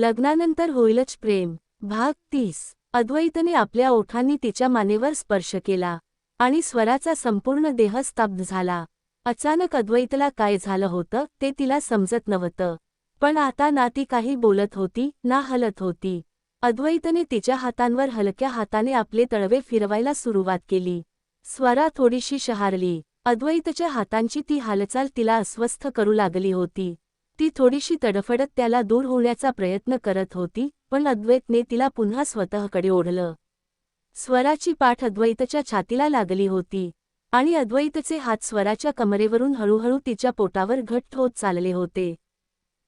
लग्नानंतर होईलच प्रेम. भाग तीस. अद्वैतने आपल्या ओठांनी तिच्या मानेवर स्पर्श केला आणि स्वराचा संपूर्ण देह स्तब्ध झाला. अचानक अद्वैतला काय झालं होतं ते तिला समजत नव्हतं. पण आता ना ती काही बोलत होती ना हलत होती. अद्वैतने तिच्या हातांवर हलक्या हाताने आपले तळवे फिरवायला सुरुवात केली. स्वरा थोडीशी शहारली. अद्वैतच्या हातांची ती हालचाल तिला अस्वस्थ करू लागली होती. ती थोडीशी तडफडत त्याला दूर होण्याचा प्रयत्न करत होती पण अद्वैतने तिला पुन्हा स्वतःकडे ओढलं. स्वराची पाठ अद्वैतच्या छातीला लागली होती आणि अद्वैतचे हात स्वराच्या कमरेवरून हळूहळू तिच्या पोटावर घट्ट होत चालले होते.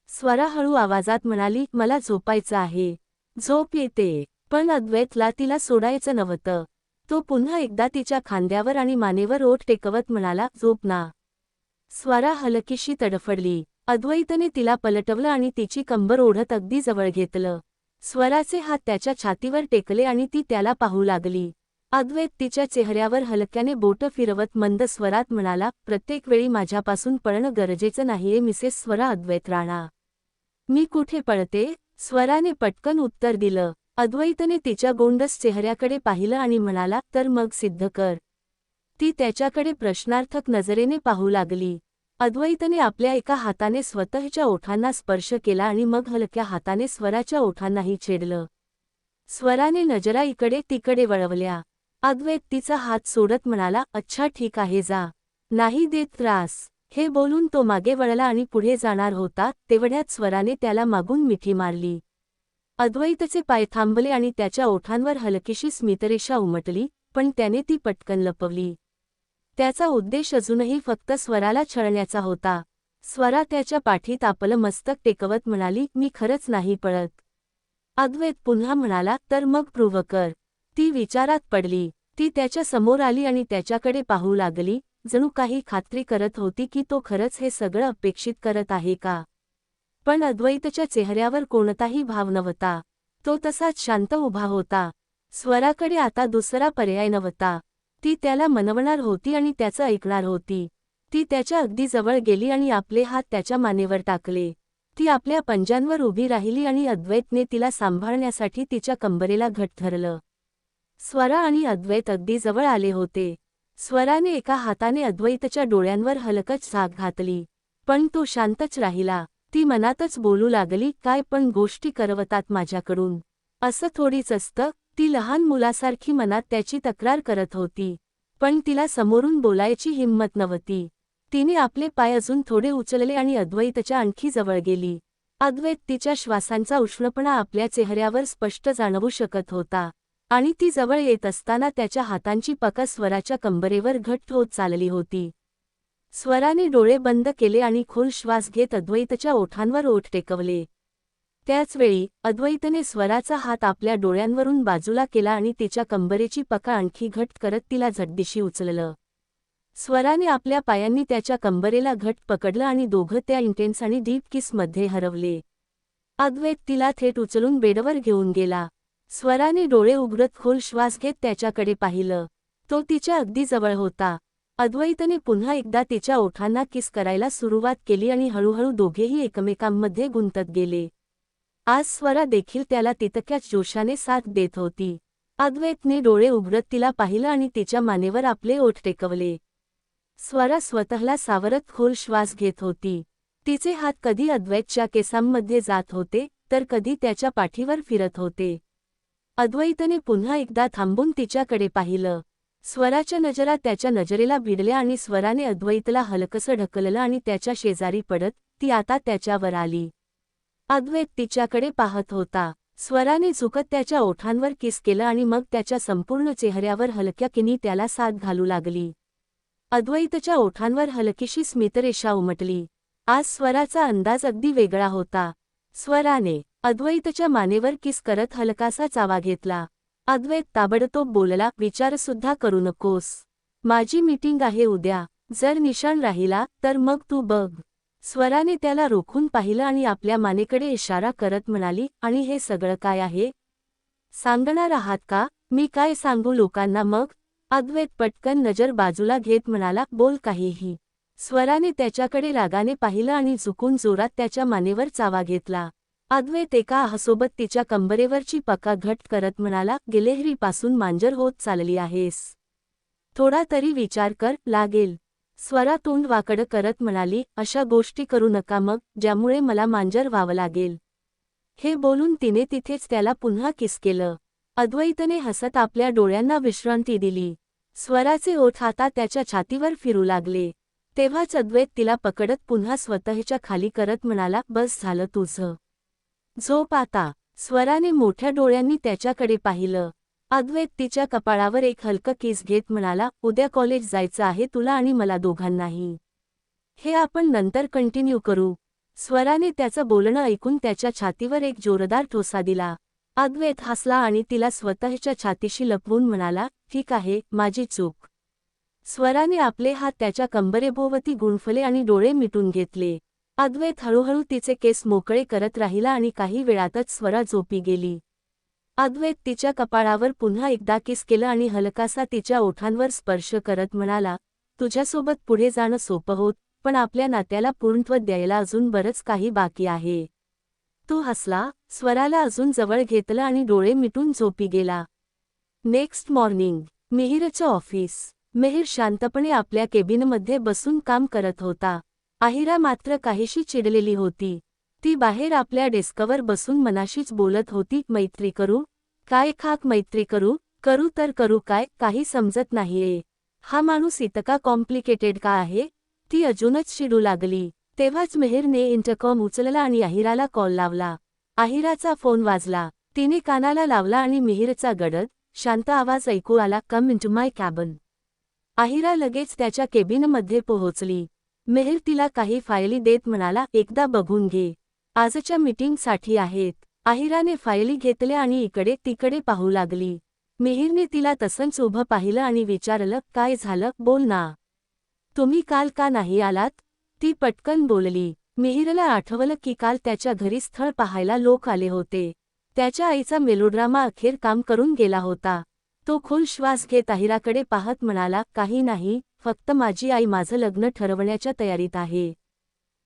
स्वरा हळू आवाजात म्हणाली मला झोपायचं आहे. झोप येते. पण अद्वैतला तिला सोडायचं नव्हतं. तो पुन्हा एकदा तिच्या खांद्यावर आणि मानेवर ओठ टेकवत म्हणाला झोप ना. स्वरा हलकीशी तडफडली. अद्वैतने तिला पलटवलं आणि तिची कंबर ओढत अगदी जवळ घेतलं. स्वराचे हात त्याच्या छातीवर टेकले आणि ती त्याला पाहू लागली. अद्वैत तिच्या चेहऱ्यावर हलक्याने बोट फिरवत मंद स्वरात म्हणाला प्रत्येक वेळी माझ्यापासून पळणं गरजेचं नाहीये मिसेस स्वरा अद्वैत राणा. मी कुठे पळते? स्वराने पटकन उत्तर दिलं. अद्वैतने तिच्या गोंडस चेहऱ्याकडे पाहिलं आणि म्हणाला तर मग सिद्ध कर ती त्याच्याकडे प्रश्नार्थक नजरेने पाहू लागली. अद्वैतने आपल्या एका हाताने स्वतःच्या ओठांना स्पर्श केला आणि मग हलक्या हाताने स्वराच्या ओठांनाही छेडलं. स्वराने नजरा इकडे तिकडे वळवल्या. अद्वैत तिचा हात सोडत म्हणाला अच्छा ठीक आहे जा. नाही देत त्रास. हे बोलून तो मागे वळला आणि पुढे जाणार होता तेवढ्यात स्वराने त्याला मागून मिठी मारली. अद्वैतचे पाय थांबले आणि त्याच्या ओठांवर हलकीशी स्मितरेषा उमटली पण त्याने ती पटकन लपवली. त्याचा उद्देश अजूनही फक्त स्वराला छळण्याचा होता. स्वरा त्याच्या पाठीत आपलं मस्तक टेकवत म्हणाली मी खरंच नाही पळत. अद्वैत पुन्हा म्हणाला तर मग प्रूव्ह कर. ती विचारात पडली. ती त्याच्यासमोर आली आणि त्याच्याकडे पाहू लागली जणू काही खात्री करत होती की तो खरंच हे सगळं अपेक्षित करत आहे का? पण अद्वैतच्या चेहऱ्यावर कोणताही भाव नव्हता. तो तसाच शांत उभा होता. स्वराकडे आता दुसरा पर्याय नव्हता. ती त्याला मनवणार होती आणि त्याचं ऐकणार होती. ती त्याच्या अगदी जवळ गेली आणि आपले हात त्याच्या मानेवर टाकले. ती आपल्या पंजांवर उभी राहिली आणि अद्वैतने तिला सांभाळण्यासाठी तिच्या कंबरेला घट धरलं. स्वरा आणि अद्वैत अगदी जवळ आले होते. स्वराने एका हाताने अद्वैतच्या डोळ्यांवर हलकच झाक घातली. पण तो शांतच राहिला. ती मनातच बोलू लागली काय पण गोष्टी करवतात माझ्याकडून. असं थोडीच असतं ती लहान मुलासारखी मनात त्याची तक्रार करत होती. पण तिला समोरून बोलायची हिंमत नव्हती. तिने आपले पाय अजून थोडे उचलले आणि अद्वैतच्या आणखी जवळ गेली. अद्वैत तिच्या श्वासांचा उष्णपणा आपल्या चेहऱ्यावर स्पष्ट जाणवू शकत होता. आणि ती जवळ येत असताना त्याच्या हातांची पका स्वराच्या कंबरेवर घट्ट होत चालली होती. स्वराने डोळे बंद केले आणि खोल श्वास घेत अद्वैतच्या ओठांवर ओठ टेकवले. त्याचवेळी अद्वैतने स्वराचा हात आपल्या डोळ्यांवरून बाजूला केला आणि तिच्या कंबरेची पका आणखी घट करत तिला झटदिशी उचललं. स्वराने आपल्या पायांनी त्याच्या कंबरेला घट पकडलं आणि दोघं त्या इंटेन्स आणि डीप किसमध्ये हरवले. अद्वैत तिला थेट उचलून बेडवर घेऊन गेला. स्वराने डोळे उघडत खोल श्वास घेत त्याच्याकडे पाहिलं. तो तिच्या अगदी जवळ होता. अद्वैतने पुन्हा एकदा तिच्या ओठांना किस करायला सुरुवात केली आणि हळूहळू दोघेही एकमेकांमध्ये गुंतत गेले. आज स्वरा देखील त्याला तितक्याच जोशाने साथ देत होती. अद्वैतने डोळे उघडत तिला पाहिलं आणि तिच्या मानेवर आपले ओठ टेकवले. स्वरा स्वतःला सावरत खोल श्वास घेत होती. तिचे हात कधी अद्वैतच्या केसांमध्ये जात होते तर कधी त्याच्या पाठीवर फिरत होते. अद्वैतने पुन्हा एकदा थांबून तिच्याकडे पाहिलं. स्वराच्या नजरा त्याच्या नजरेला भिडल्या आणि स्वराने अद्वैतला हलकसं ढकललं आणि त्याच्या शेजारी पडत ती आता त्याच्यावर आली. अद्वैत तिच्याकडे पाहत होता. स्वराने झुकत त्याच्या ओठांवर किस केलं आणि मग त्याच्या संपूर्ण चेहऱ्यावर हलक्या किनी त्याला साथ घालू लागली. अद्वैतच्या ओठांवर हलकीशी स्मितरेषा उमटली. आज स्वराचा अंदाज अगदी वेगळा होता. स्वराने अद्वैतच्या मानेवर किस करत हलकासा चावा घेतला. अद्वैत ताबडतोब बोलला विचारसुद्धा करू नकोस. माझी मीटिंग आहे उद्या. जर निशाण राहिला तर मग तू बघ. स्वराने त्याला रोखून पाहिलं आणि आपल्या मानेकडे इशारा करत म्हणाली आणि हे सगळं काय आहे? सांगणार आहात का? मी काय सांगू लोकांना मग? अद्वैत पटकन नजर बाजूला घेत म्हणाला बोल काहीही. स्वराने त्याच्याकडे रागाने पाहिलं आणि झुकून जोरात त्याच्या मानेवर चावा घेतला. अद्वैत एका आहासोबत तिच्या कंबरेवरची पक्का घट करत म्हणाला गिलेहरीपासून मांजर होत चालली आहेस. थोडा तरी विचार कर लागेल. स्वरा तोंड वाकडं करत म्हणाली अशा गोष्टी करू नका मग ज्यामुळे मला मांजर व्हावं लागेल. हे बोलून तिने तिथेच त्याला पुन्हा किस केलं. अद्वैतने हसत आपल्या डोळ्यांना विश्रांती दिली. स्वराचे ओठ आता त्याच्या छातीवर फिरू लागले. तेव्हाच अद्वैत तिला पकडत पुन्हा स्वतःच्या खाली करत म्हणाला बस झालं तुझं. झोप आता. स्वराने मोठ्या डोळ्यांनी त्याच्याकडे पाहिलं. अद्वैत तिच्या कपाळावर एक हलकं केस घेत म्हणाला उद्या कॉलेज जायचं आहे तुला आणि मला दोघांनाही. हे आपण नंतर कंटिन्यू करू. स्वराने त्याचं बोलणं ऐकून त्याच्या छातीवर एक जोरदार ठोसा दिला. अद्वैत हसला आणि तिला स्वतःच्या छातीशी लपवून म्हणाला ठीक आहे माझी चूक. स्वराने आपले हात त्याच्या कंबरेभोवती गुंफले आणि डोळे मिटून घेतले. अद्वैत हळूहळू तिचे केस मोकळे करत राहिला आणि काही वेळातच स्वरा झोपी गेली. अद्वैत तिच्या कपाळावर पुन्हा एकदा किस केलं आणि हलकासा तिच्या ओठांवर स्पर्श करत म्हणाला तुझ्यासोबत पुढे जाणं सोपं होत पण आपल्या नात्याला पूर्णत्व द्यायला अजून बरंच काही बाकी आहे. तो हसला स्वराला अजून जवळ घेतलं आणि डोळे मिटून झोपी गेला. नेक्स्ट मॉर्निंग मिहिरचं ऑफिस. मिहिर शांतपणे आपल्या केबिनमध्ये बसून काम करत होता. आहिरा मात्र काहीशी चिडलेली होती. ती बाहेर आपल्या डेस्कवर बसून मनाशीच बोलत होती मैत्री करू काय खाक मैत्री करू करू तर करू काय काही समजत नाहीये. हा माणूस इतका कॉम्प्लिकेटेड का आहे? ती अजूनच शिडू लागली. तेव्हाच मेहरने इंटरकॉम उचलला आणि अहिराला कॉल लावला. आहिराचा फोन वाजला. तिने कानाला लावला आणि मिहिरचा गडद शांत आवाज ऐकू आला कम इंटू माय कॅबन आहिरा लगेच त्याच्या केबिनमध्ये पोहोचली. मेहर तिला काही फायली देत म्हणाला एकदा बघून घे. आजच्या मीटिंगसाठी आहेत. आहिराने फायली घेतल्या आणि इकडे तिकडे पाहू लागली. मिहिरने तिला तसंच उभं पाहिलं आणि विचारलं काय झालं? बोल ना. तुम्ही काल का नाही आलात? ती पटकन बोलली. मिहिरला आठवलं की काल त्याच्या घरी स्थळ पाहायला लोक आले होते. त्याच्या आईचा मेलोड्रामा अखेर काम करून गेला होता. तो खोल श्वास घेत आहिराकडे पाहत म्हणाला काही नाही फक्त माझी आई माझं लग्न ठरवण्याच्या तयारीत आहे.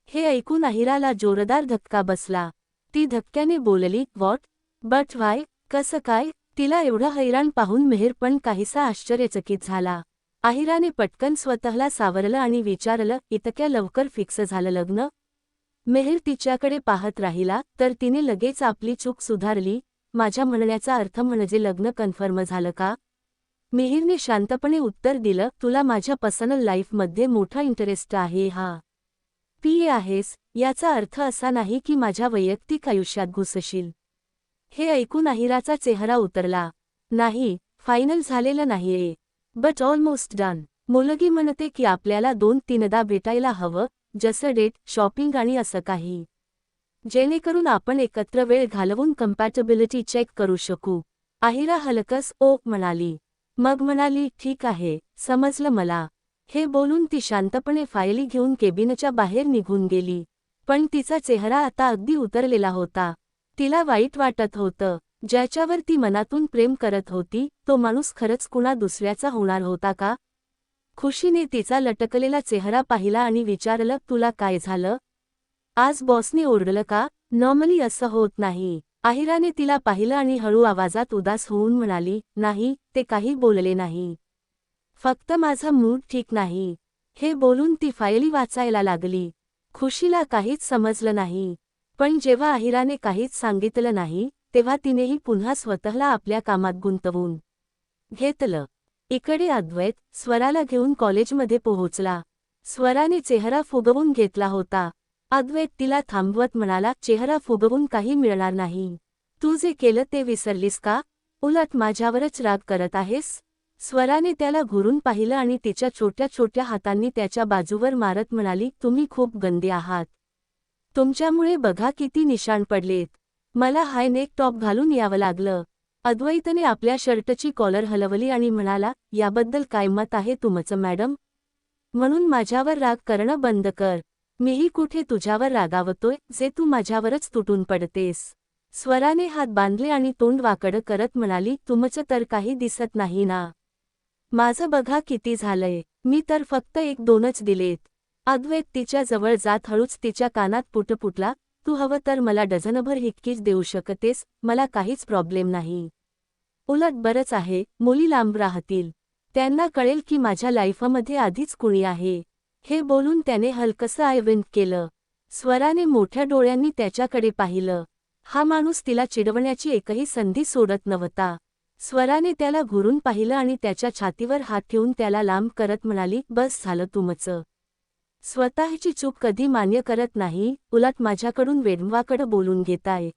हे ऐकून आहिराला जोरदार धक्का बसला. ती धक्क्याने बोलली वॉट? बट व्हाय? कसं काय? तिला एवढं हैराण पाहून मेहर पण काहीसा आश्चर्यचकित झाला. आहिराने पटकन स्वतःला सावरलं आणि विचारलं इतक्या लवकर फिक्स झालं लग्न? मेहर तिच्याकडे पाहत राहिला तर तिने लगेच आपली चूक सुधारली. माझ्या म्हणण्याचा अर्थ म्हणजे लग्न कन्फर्म झालं का? मिहिरने शांतपणे उत्तर दिलं तुला माझ्या पर्सनल लाईफमध्ये मोठा इंटरेस्ट आहे हा. पी आहेस याचा अर्थ असा नाही की माझ्या वैयक्तिक आयुष्यात घुसशील. हे ऐकून अहिराचा चेहरा उतरला. नाही फायनल झालेलं नाहीये. But almost done. मुलगी म्हणते की आपल्याला दोन तीनदा भेटायला हवं जसं डेट शॉपिंग आणि असं काही. जेणेकरून आपण एकत्र वेळ घालवून कम्पॅटेबिलिटी चेक करू शकू. आहिरा हलकस ओक म्हणाली. मग म्हणाली ठीक आहे समजलं मला. हे बोलून ती शांतपणे फायली घेऊन केबिनच्या बाहेर निघून गेली. पण तिचा चेहरा आता अगदी उतरलेला होता. तिला वाईट वाटत होतं. ज्याच्यावर ती मनातून प्रेम करत होती तो माणूस खरंच कुणा दुसऱ्याचा होणार होता का? खुशीने तिचा लटकलेला चेहरा पाहिला आणि विचारलं तुला काय झालं? आज बॉसने ओरडलं का? नॉर्मली असं होत नाही. आहिराने तिला पाहिलं आणि हळू आवाजात उदास होऊन म्हणाली नाही ते काही बोलले नाही. फक्त माझा मूड ठीक नाही. हे बोलून ती फायली वाचायला लागली. खुशीला काहीच समजलं नाही. पण जेव्हा आहिराने काहीच सांगितलं नाही तेव्हा तिनेही पुन्हा स्वतःला आपल्या कामात गुंतवून घेतलं. इकडे अद्वैत स्वराला घेऊन कॉलेजमध्ये पोहोचला. स्वराने चेहरा फुगवून घेतला होता. अद्वैत तिला थांबवत म्हणाला चेहरा फुगवून काही मिळणार नाही. तू जे केलं ते विसरलीस का? उलट माझ्यावरच राग करत आहेस? स्वराने त्याला घुरून पाहिलं आणि तिच्या छोट्या छोट्या हातांनी त्याच्या बाजूवर मारत म्हणाली तुम्ही खूप गंदे आहात. तुमच्यामुळे बघा किती निशाण पडलेत. मला हाय नेक टॉप घालून यावं लागलं अद्वैतने आपल्या शर्टची कॉलर हलवली आणि म्हणाला याबद्दल काय मत आहे तुमचं मॅडम? म्हणून माझ्यावर राग करणं बंद कर. मीही कुठे तुझ्यावर रागावतोय जे तू माझ्यावरच तुटून पडतेस स्वराने हात बांधले आणि तोंड वाकडं करत म्हणाली तुमचं तर काही दिसत नाही ना. माझं बघा किती झालंय. मी तर फक्त एक दोनच दिलेत अद्वैत तिच्या जवळ जात हळूच तिच्या कानात पुटपुटला तू हवं तर मला डझनभर हिक्कीच देऊ शकतेस मला काहीच प्रॉब्लेम नाही. उलट बरंच आहे मुली लांब राहतील. त्यांना कळेल की माझ्या लाईफमध्ये आधीच कुणी आहे. हे बोलून त्याने हलकसं आयविंट केलं. स्वराने मोठ्या डोळ्यांनी त्याच्याकडे पाहिलं. हा माणूस तिला चिडवण्याची एकही संधी सोडत नव्हता. स्वराने त्याला घुरून पाहिलं आणि त्याच्या छातीवर हात ठेवून त्याला लांब करत म्हणाली बस झालं तुमचं. स्वतःची चूक कधी मान्य करत नाही उलट माझ्याकडून वेडवाकडं बोलून घेताय.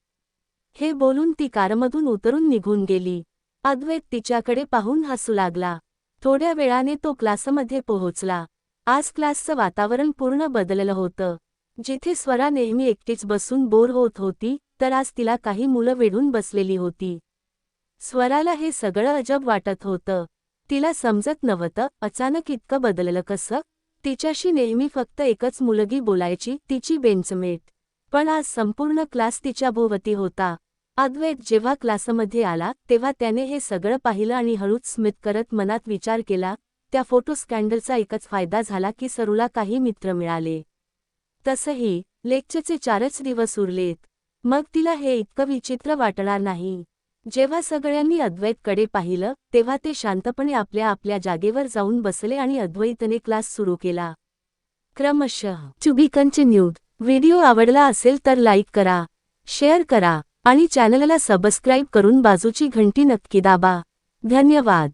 हे बोलून ती कारमधून उतरून निघून गेली. अद्वैत तिच्याकडे पाहून हसू लागला. थोड्या वेळाने तो क्लासमध्ये पोहोचला. आज क्लासचं वातावरण पूर्ण बदललं होतं. जिथे स्वरा नेहमी एकटीच बसून बोर होत होती तर आज तिला काही मुलं वेढून बसलेली होती. स्वराला हे सगळं अजब वाटत होतं. तिला समजत नव्हतं अचानक इतकं बदललं कसं? तिच्याशी नेहमी फक्त एकच मुलगी बोलायची तिची बेंचमेट. पण आज संपूर्ण क्लास तिच्या भोवती होता. अद्वैत जेव्हा क्लासमध्ये आला तेव्हा त्याने हे सगळं पाहिलं आणि हळूच स्मित करत मनात विचार केला त्या फोटो स्कॅन्डलचा एकच फायदा झाला की सरूला काही मित्र मिळाले. तसंही लेक्चरचे चारच दिवस उरलेत. मग तिला हे इतकं विचित्र वाटणार नाही. जेव्हा सगळ्यांनी अद्वैतकडे पाहिलं तेव्हा ते शांतपणे आपल्या आपल्या जागेवर जाऊन बसले आणि अद्वैतने क्लास सुरू केला. क्रमशः टू बी कंटिन्यूड व्हिडिओ आवडला असेल तर लाईक करा शेअर करा आणि चॅनलला सबस्क्राईब करून बाजूची घंटी नक्की दाबा. धन्यवाद.